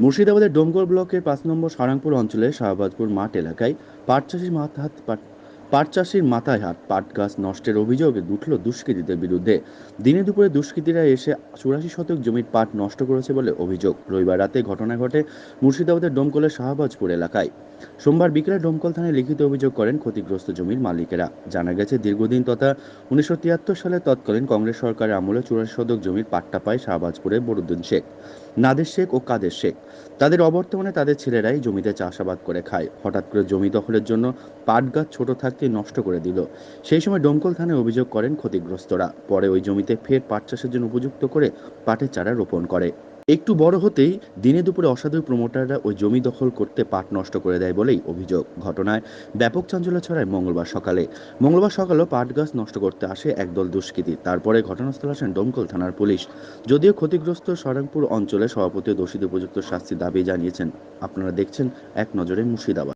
মুর্শিদাবাদের ডোমকল ব্লকের পাঁচ নম্বর সারাংপুর অঞ্চলের শাহবাজপুর মাঠ এলাকায় পাট চাষির মাথা হাত পাট- পাট চাষির মাথায় হাত পাট গাছ নষ্টের অভিযোগে উঠল দুষ্কৃতীদের বিরুদ্ধে। দিনে দুপুরে দুষ্কৃতীরা এসে চুরাশি শতক জমির পাট নষ্ট করেছে বলে অভিযোগ। রবিবার রাতে ঘটনা ঘটে মুর্শিদাবাদের ডোমকলের শাহবাজপুর এলাকায়। সোমবার বিকেলে ডোমকল থানায় লিখিত অভিযোগ করেন ক্ষতিগ্রস্ত জমির মালিকেরা। জানা গেছে, দীর্ঘদিন তথা উনিশশো তিয়াত্তর সালে তৎকালীন কংগ্রেস সরকারের আমলে চুরাশি শতক জমির পাট্টা পায় শাহবাজপুরে বরুদ্দিন শেখ, নাদের শেখ ও কাদের শেখ। তাদের অবর্তমানে তাদের ছেলেরাই জমিতে চাষাবাদ করে খায়। হঠাৎ করে জমি দখলের জন্য পাট গাছ ছোট থাকতে নষ্ট করে দিল। সেই সময় ডোমকল থানায় অভিযোগ করেন ক্ষতিগ্রস্তরা। পরে ওই জমিতে ফের পাট চাষের জন্য উপযুক্ত করে পাটের চারা রোপণ করে। একটু বড় হতেই দিনে দুপুরে অসাধু প্রমোটাররা ওই জমি দখল করতে পাট নষ্ট করে দেয় বলেই অভিযোগ ঘটনায় ব্যাপক চাঞ্চল্য ছড়ায় মঙ্গলবার সকালে। মঙ্গলবার সকালেও পাট গাছ নষ্ট করতে আসে একদল দুষ্কৃতী। তারপরে ঘটনাস্থলে আসেন ডোমকল থানার পুলিশ। যদিও ক্ষতিগ্রস্ত সরাংপুর অঞ্চলে সভাপতি দোষীদের উপযুক্ত শাস্তি দাবি জানিয়েছেন, আপনারা দেখছেন এক নজরে মুর্শিদাবাদ।